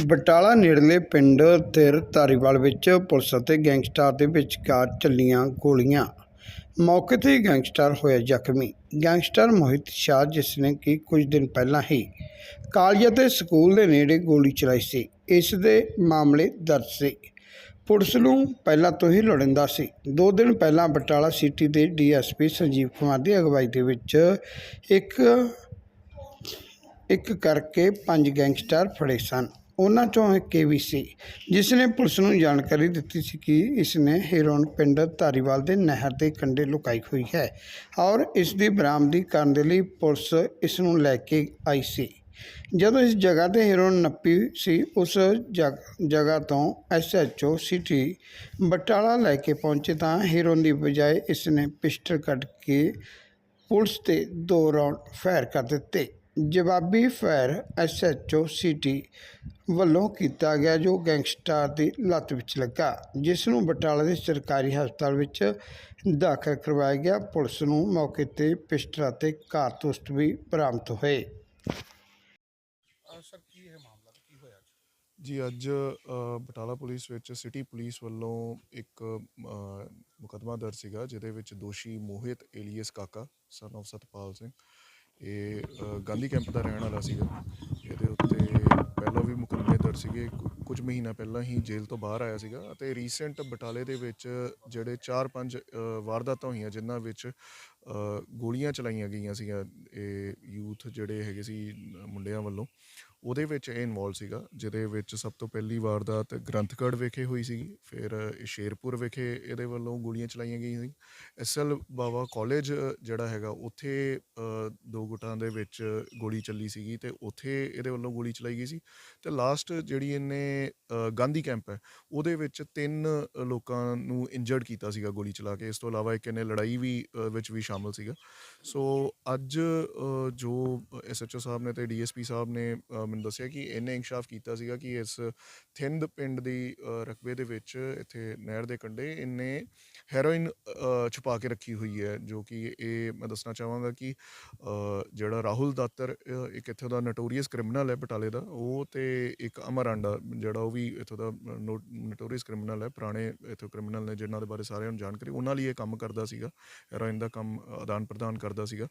ਬਟਾਲਾ ਨੇੜਲੇ ਪਿੰਡ ਧਿਰ ਧਾਰੀਵਾਲ ਵਿੱਚ ਪੁਲਿਸ ਅਤੇ ਗੈਂਗਸਟਰ ਦੇ ਵਿਚਕਾਰ ਚੱਲੀਆਂ ਗੋਲੀਆਂ। ਮੌਕੇ 'ਤੇ ਗੈਂਗਸਟਰ ਹੋਇਆ ਜ਼ਖਮੀ। ਗੈਂਗਸਟਰ ਮੋਹਿਤ ਸ਼ਾਹ, ਜਿਸ ਨੇ ਕਿ ਕੁਝ ਦਿਨ ਪਹਿਲਾਂ ਹੀ ਕਾਲਜ ਅਤੇ ਸਕੂਲ ਦੇ ਨੇੜੇ ਗੋਲੀ ਚਲਾਈ ਸੀ, ਇਸ ਦੇ ਮਾਮਲੇ ਦਰਜ ਸੀ। ਪੁਲਿਸ ਨੂੰ ਪਹਿਲਾਂ ਤੋਂ ਹੀ ਲੋੜਿੰਦਾ ਸੀ। ਦੋ ਦਿਨ ਪਹਿਲਾਂ ਬਟਾਲਾ ਸਿਟੀ ਦੇ ਡੀਐਸਪੀ ਸੰਜੀਵ ਕੁਮਾਰ ਦੀ ਅਗਵਾਈ ਦੇ ਵਿੱਚ ਇੱਕ ਇੱਕ ਕਰਕੇ ਪੰਜ ਗੈਂਗਸਟਰ ਫੜੇ ਸਨ। ਉਹਨਾਂ ਚੋਂ ਇੱਕ ਇਹ ਵੀ ਸੀ, ਜਿਸ ਨੇ ਪੁਲਿਸ ਨੂੰ ਜਾਣਕਾਰੀ ਦਿੱਤੀ ਸੀ ਕਿ ਇਸ ਨੇ ਹੈਰੋਨ ਪਿੰਡ ਧਾਰੀਵਾਲ ਦੇ ਨਹਿਰ ਦੇ ਕੰਢੇ ਲੁਕਾਈ ਹੋਈ ਹੈ ਔਰ ਇਸ ਦੀ ਬਰਾਮਦੀ ਕਰਨ ਦੇ ਲਈ ਪੁਲਿਸ ਇਸ ਨੂੰ ਲੈ ਕੇ ਆਈ ਸੀ। ਜਦੋਂ ਇਸ ਜਗ੍ਹਾ ਤੇ ਹੈਰੋਨ ਨੱਪੀ ਸੀ, ਉਸ ਜਗ੍ਹਾ ਤੋਂ ਐਸਐਚਓ ਸਿਟੀ ਬਟਾਲਾ ਲੈ ਕੇ ਪਹੁੰਚੇ ਤਾਂ ਹੀਰੋਨ ਦੀ ਬਜਾਏ ਇਸ ਨੇ ਪਿਸਟਲ ਕੱਢ ਕੇ ਪੁਲਿਸ ਤੇ ਦੋ ਰਾਉਂਡ ਫਾਇਰ ਕਰ ਦਿੱਤੇ। ਜਵਾਬੀ ਫਾਇਰ ਐਸਐਚਓ ਸਿਟੀ ਵੱਲੋਂ ਕੀਤਾ ਗਿਆ ਜੋ ਗੈਂਗਸਟਰ ਦੀ ਲੱਤ ਵਿੱਚ ਲੱਗਾ ਜਿਸ ਨੂੰ ਬਟਾਲਾ ਦੇ ਸਰਕਾਰੀ ਹਸਪਤਾਲ ਵਿੱਚ ਦਾਖਲ ਕਰਵਾਇਆ ਗਿਆ। ਪੁਲਿਸ ਨੂੰ ਮੌਕੇ ਤੇ ਪਿਸਟਲ ਅਤੇ ਕਾਰਤੂਸ ਵੀ ਬਰਾਮਦ ਹੋਏ। ਸਰ ਕੀ ਇਹ ਮਾਮਲਾ ਤੇ ਕੀ ਹੋਇਆ? ਅੱਜ ਜੀ ਅੱਜ ਅ, ਬਟਾਲਾ ਪੁਲਿਸ ਵਿੱਚ ਸਿਟੀ ਪੁਲਿਸ ਵੱਲੋਂ ਇੱਕ ਮੁਕੱਦਮਾ ਦਰਜ ਸੀਗਾ ਜਿਹਦੇ ਵਿੱਚ ਦੋਸ਼ੀ ਮੋਹਿਤ ਏਲੀਅਸ ਕਾਕਾ ਸਨ of ਸਤਪਾਲ ਸਿੰਘ ਇਹ ਗਾਂਧੀ ਕੈਂਪ ਦਾ ਰਹਿਣ ਵਾਲਾ ਸੀਗਾ। ਇਹਦੇ ਉੱਤੇ ਪਹਿਲਾਂ ਵੀ ਮੁਕੱਦਮੇ ਦਰਜ ਸੀਗੇ। ਕੁਝ ਮਹੀਨਾ ਪਹਿਲਾਂ ਹੀ ਜੇਲ੍ਹ ਤੋਂ ਬਾਹਰ ਆਇਆ ਸੀਗਾ ਅਤੇ ਰੀਸੈਂਟ ਬਟਾਲੇ ਦੇ ਵਿੱਚ ਜਿਹੜੇ 4-5 ਵਾਰਦਾਤਾਂ ਹੋਈਆਂ ਜਿਨ੍ਹਾਂ ਵਿੱਚ ਗੋਲੀਆਂ ਚਲਾਈਆਂ ਗਈਆਂ ਸੀਗੀਆਂ। ਇਹ ਯੂਥ ਜਿਹੜੇ ਹੈਗੇ ਸੀ, ਮੁੰਡਿਆਂ ਵੱਲੋਂ, ਉਹਦੇ ਵਿੱਚ ਇਹ ਇਨਵੋਲਵ ਸੀਗਾ, ਜਿਹਦੇ ਵਿੱਚ ਸਭ ਤੋਂ ਪਹਿਲੀ ਵਾਰਦਾਤ ਗ੍ਰੰਥਗੜ੍ਹ ਵਿਖੇ ਹੋਈ ਸੀ ਫਿਰ ਸ਼ੇਰਪੁਰ ਵਿਖੇ ਇਹਦੇ ਵੱਲੋਂ ਗੋਲੀਆਂ ਚਲਾਈਆਂ ਗਈਆਂ ਸੀ। ਐਸਐਲ ਬਾਵਾ ਕਾਲਜ ਜਿਹੜਾ ਹੈਗਾ, ਉੱਥੇ ਦੋ ਗੁੱਟਾਂ ਦੇ ਵਿੱਚ ਗੋਲੀ ਚੱਲੀ ਸੀਗੀ ਤੇ ਉੱਥੇ ਇਹਦੇ ਵੱਲੋਂ ਗੋਲੀ ਚਲਾਈ ਗਈ ਸੀ। ਤੇ ਲਾਸਟ ਜਿਹੜੀ ਇਹਨੇ ਅ, ਗਾਂਧੀ ਕੈਂਪ ਹੈ। ਉਹਦੇ ਵਿੱਚ ਤਿੰਨ ਲੋਕਾਂ ਨੂੰ ਇੰਜਰਡ ਕੀਤਾ ਸੀਗਾ ਗੋਲੀ ਚਲਾ ਕੇ। ਇਸ ਤੋਂ ਇਲਾਵਾ ਇੱਕ ਇਹਨੇ ਲੜਾਈ ਵੀ ਅ, ਵਿੱਚ ਵੀ ਸ਼ਾਮਲ ਸੀਗਾ। ਸੋ ਅੱਜ ਜੋ ਐਸਐਚਓ ਸਾਹਿਬ ਨੇ ਤੇ ਡੀਐਸਪੀ ਸਾਹਿਬ ਨੇ ਮੈਨੂੰ ਦੱਸਿਆ ਕਿ ਇਹਨੇ ਇਨਕਸ਼ਾਫ ਕੀਤਾ ਸੀਗਾ ਕਿ ਇਸ ਥਿੰਦ ਪਿੰਡ ਦੀ ਰਕਬੇ ਦੇ ਵਿੱਚ ਇੱਥੇ ਨਹਿਰ ਦੇ ਕੰਢੇ ਇਹਨੇ ਹੈਰੋਇਨ ਛੁਪਾ ਕੇ ਰੱਖੀ ਹੋਈ ਹੈ। ਜੋ ਕਿ ਇਹ ਮੈਂ ਦੱਸਣਾ ਚਾਹਾਂਗਾ ਕਿ ਜਿਹੜਾ ਰਾਹੁਲ ਦਾਤਰ ਇੱਕ ਇੱਥੋਂ ਦਾ ਨਟੋਰੀਅਸ ਕ੍ਰਿਮੀਨਲ ਹੈ ਬਟਾਲੇ ਦਾ ਉਹ ਤੇ ਇੱਕ ਅਮਰਾਂਡਾ ਜਿਹੜਾ ਜਿਹੜਾ ਉਹ ਵੀ ਇੱਥੋਂ ਦਾ ਨੋਟੋਰੀਅਸ ਕ੍ਰਿਮੀਨਲ ਹੈ, ਪੁਰਾਣੇ ਇੱਥੋਂ ਕ੍ਰਿਮੀਨਲ ਨੇ ਜਿਨ੍ਹਾਂ ਦੇ ਬਾਰੇ ਸਾਰਿਆਂ ਨੂੰ ਜਾਣਕਾਰੀ, ਉਹਨਾਂ ਲਈ ਇਹ ਕੰਮ ਕਰਦਾ ਸੀਗਾ ਹੈਰੋਇਨ ਦਾ ਕੰਮ, ਆਦਾਨ ਪ੍ਰਦਾਨ ਕਰਦਾ ਸੀਗਾ।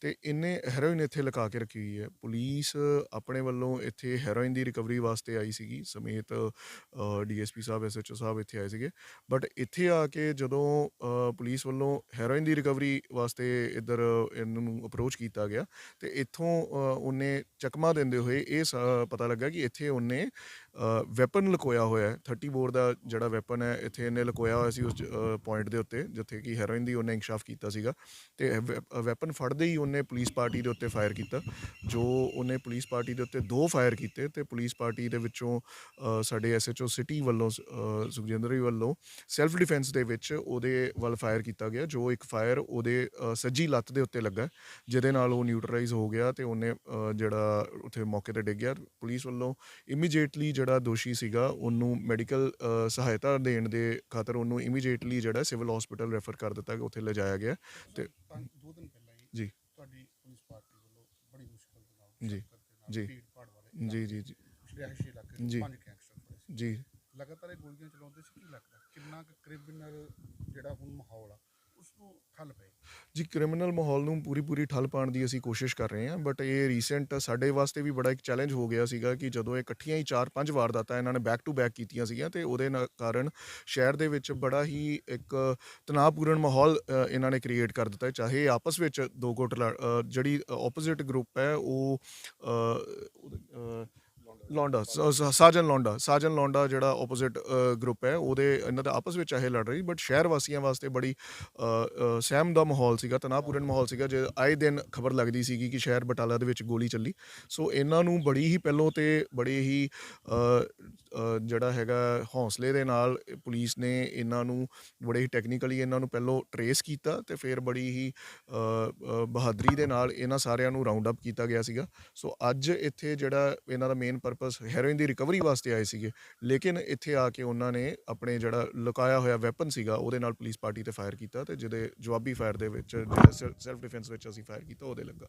ਤੇ ਇਹਨੇ ਹੈਰੋਇਨ ਇੱਥੇ ਲਗਾ ਕੇ ਰੱਖੀ ਹੋਈ ਹੈ। ਪੁਲਿਸ ਆਪਣੇ ਵੱਲੋਂ ਇੱਥੇ ਹੈਰੋਇਨ ਦੀ ਰਿਕਵਰੀ ਵਾਸਤੇ ਆਈ ਸੀਗੀ। ਸਮੇਤ ਡੀਐਸਪੀ ਸਾਹਿਬ ਐਸਐਚਓ ਸਾਹਿਬ ਇੱਥੇ ਆਏ ਸੀਗੇ। ਬਟ ਇੱਥੇ ਆ ਕੇ ਜਦੋਂ ਪੁਲਿਸ ਵੱਲੋਂ ਹੈਰੋਇਨ ਦੀ ਰਿਕਵਰੀ ਵਾਸਤੇ ਇੱਧਰ ਇਹਨੂੰ ਅਪਰੋਚ ਕੀਤਾ ਗਿਆ, ਤੇ ਇੱਥੋਂ ਉਹਨੇ ਚਕਮਾ ਦਿੰਦੇ ਹੋਏ ਇਹ ਸ- ਪਤਾ ਲੱਗਾ ਕਿ ਇੱਥੇ ਉਹਨੇ ਵੈਪਨ ਲੁਕੋਇਆ ਹੋਇਆ ਹੈ। 30 ਬੋਰ ਦਾ ਜਿਹੜਾ ਵੈਪਨ ਹੈ ਇੱਥੇ ਇਹਨੇ ਲਕੋਇਆ ਹੋਇਆ ਸੀ ਉਸ ਪੁਆਇੰਟ ਦੇ ਉੱਤੇ ਜਿੱਥੇ ਕਿ ਹੈਰੋਇਨ ਦੀ ਉਹਨੇ ਇਨਕਸ਼ਾਫ ਕੀਤਾ ਸੀਗਾ। ਤੇ ਵੈਪਨ ਫੜਦੇ ਹੀ ਉਹਨੇ ਪੁਲਿਸ ਪਾਰਟੀ ਦੇ ਉੱਤੇ ਫਾਇਰ ਕੀਤਾ। ਜੋ ਉਹਨੇ ਪੁਲਿਸ ਪਾਰਟੀ ਦੇ ਉੱਤੇ ਦੋ ਫਾਇਰ ਕੀਤੇ ਤੇ ਪੁਲਿਸ ਪਾਰਟੀ ਦੇ ਵਿੱਚੋਂ ਅ, ਸਾਡੇ ਐਸਐਚਓ ਸਿਟੀ ਵੱਲੋਂ ਸੁਖਜਿੰਦਰੀ ਵੱਲੋਂ ਸੈਲਫ ਡਿਫੈਂਸ ਦੇ ਵਿੱਚ ਉਹਦੇ ਵੱਲ ਫਾਇਰ ਕੀਤਾ ਗਿਆ। ਜੋ ਇੱਕ ਫਾਇਰ ਉਹਦੇ ਸੱਜੀ ਲੱਤ ਦੇ ਉੱਤੇ ਲੱਗਾ ਜਿਹਦੇ ਨਾਲ ਉਹ ਨਿਊਟਰਲਾਈਜ਼ ਹੋ ਗਿਆ ਤੇ ਉਹਨੇ ਜਿਹੜਾ ਉੱਥੇ ਮੌਕੇ ਤੇ ਡਿੱਗ ਗਿਆ। ਪੁਲਿਸ ਵੱਲੋਂ ਇਮੀਡੀਏਟਲੀ ਜਿਹੜਾ ਦੋਸ਼ੀ ਸੀਗਾ ਉਹਨੂੰ ਮੈਡੀਕਲ ਸਹਾਇਤਾ ਦੇਣ ਦੇ ਖਾਤਰ ਉਹਨੂੰ ਇਮੀਡੀਏਟਲੀ ਜਿਹੜਾ ਸਿਵਲ ਹਸਪੀਟਲ ਰੈਫਰ ਕਰ ਦਿੱਤਾ ਗਿਆ ਉੱਥੇ ਲਿਜਾਇਆ ਗਿਆ ਤੇ ਦੋ ਦਿਨ ਪਹਿਲਾਂ ਜੀ। ਤੁਹਾਡੀ ਪੁਲਿਸ ਪਾਰਟੀ ਵੱਲੋਂ ਬੜੀ ਮੁਸ਼ਕਲ ਦੇ ਨਾਲ ਜੀ, ਜੀ। ਜੀ ਜੀ ਜੀ। ਰਿਹਾਇਸ਼ੀ ਇਲਾਕੇ ਜੀ। ਦੇ ਪੰਜ ਗੈਂਗਸਟਰ ਫੜੇ ਸੀ। ਜੀ। ਲਗਾਤਾਰ ਇਹ ਗੋਲੀਆਂ ਚਲਾਉਂਦੇ ਸੀ ਕੀ ਲੱਗਦਾ? ਕਿੰਨਾ ਕ੍ਰਿਮੀਨਲ ਜਿਹੜਾ ਹੁਣ ਮਾਹੌਲ ਆ ਜੀ, ਕ੍ਰਿਮੀਨਲ ਮਾਹੌਲ ਨੂੰ ਪੂਰੀ ਪੂਰੀ ਠੱਲ ਪਾਉਣ ਦੀ ਅਸੀਂ ਕੋਸ਼ਿਸ਼ ਕਰ ਰਹੇ ਹਾਂ ਬਟ ਇਹ ਰੀਸੈਂਟ ਸਾਡੇ ਵਾਸਤੇ ਵੀ ਬੜਾ ਇੱਕ ਚੈਲੰਜ ਹੋ ਗਿਆ ਸੀਗਾ ਕਿ ਜਦੋਂ ਇਹ ਇਕੱਠੀਆਂ ਹੀ 4-5 ਵਾਰਦਾਤਾਂ ਇਹਨਾਂ ਨੇ ਬੈਕ ਟੂ ਬੈਕ ਕੀਤੀਆਂ ਸੀਗੀਆਂ ਤੇ ਉਹਦੇ ਨਾਲ ਕਾਰਨ ਸ਼ਹਿਰ ਦੇ ਵਿੱਚ ਬੜਾ ਹੀ ਇੱਕ ਤਣਾਅਪੂਰਨ ਮਾਹੌਲ ਇਹਨਾਂ ਨੇ ਕ੍ਰੀਏਟ ਕਰ ਦਿੱਤਾ ਹੈ। ਚਾਹੇ ਆਪਸ ਵਿੱਚ ਦੋ ਗੁੱਟ ਜਿਹੜੀ ਆਪੋਜ਼ਿਟ ਗਰੁੱਪ ਹੈ, ਉਹ ਲੌਂਡਾ, ਸ- ਸ- ਸਾਜਨ ਲੌਂਡਾ ਸਾਜਨ ਲੌਂਡਾ ਜਿਹੜਾ ਆਪੋਜ਼ਿਟ ਗਰੁੱਪ ਹੈ, ਉਹਦੇ ਇਹਨਾਂ ਦਾ ਆਪਸ ਵਿੱਚ ਇਹ ਲੜ ਰਹੀ ਬਟ ਸ਼ਹਿਰ ਵਾਸੀਆਂ ਵਾਸਤੇ ਬੜੀ ਸਹਿਮ ਦਾ ਮਾਹੌਲ ਸੀਗਾ, ਤਣਾਅਪੂਰਨ ਮਾਹੌਲ ਸੀਗਾ, ਜੇ ਆਏ ਦਿਨ ਖਬਰ ਲੱਗਦੀ ਸੀਗੀ ਕਿ ਸ਼ਹਿਰ ਬਟਾਲਾ ਦੇ ਵਿੱਚ ਗੋਲੀ ਚੱਲੀ, ਸੋ ਇਹਨਾਂ ਨੂੰ ਬੜੀ ਹੀ ਪਹਿਲੋਂ ਤੇ ਬੜੇ ਹੀ ਜਿਹੜਾ ਹੈਗਾ ਹੌਸਲੇ ਦੇ ਨਾਲ ਪੁਲਿਸ ਨੇ ਇਹਨਾਂ ਨੂੰ ਬੜੇ ਹੀ ਟੈਕਨੀਕਲੀ ਇਹਨਾਂ ਨੂੰ ਪਹਿਲੋਂ ਟਰੇਸ ਕੀਤਾ ਤੇ ਫਿਰ ਬੜੀ ਹੀ ਬਹਾਦਰੀ ਦੇ ਨਾਲ ਇਹਨਾਂ ਸਾਰਿਆਂ ਨੂੰ ਰਾਉਂਡ ਅਪ ਕੀਤਾ ਗਿਆ ਸੀਗਾ, ਸੋ ਅੱਜ ਇੱਥੇ ਜਿਹੜਾ ਇਹਨਾਂ ਦਾ ਮੇਨ ਪਰਪਸ ਹੈਰੋਇਨ ਦੀ ਰਿਕਵਰੀ ਵਾਸਤੇ ਆਏ ਸੀਗੇ। ਲੇਕਿਨ ਇੱਥੇ ਆ ਕੇ ਉਹਨਾਂ ਨੇ ਆਪਣੇ ਜਿਹੜਾ ਲੁਕਾਇਆ ਹੋਇਆ ਵੈਪਨ ਸੀਗਾ, ਉਹਦੇ ਨਾਲ ਪੁਲਿਸ ਪਾਰਟੀ ਤੇ ਫਾਇਰ ਕੀਤਾ ਤੇ ਜਿਹਦੇ ਜਵਾਬੀ ਫਾਇਰ ਦੇ ਵਿੱਚ, ਜਿਹੜਾ ਸੈਲਫ ਡਿਫੈਂਸ ਵਿੱਚ ਅਸੀਂ ਫਾਇਰ ਕੀਤਾ, ਉਹਦੇ ਲੱਗਾ।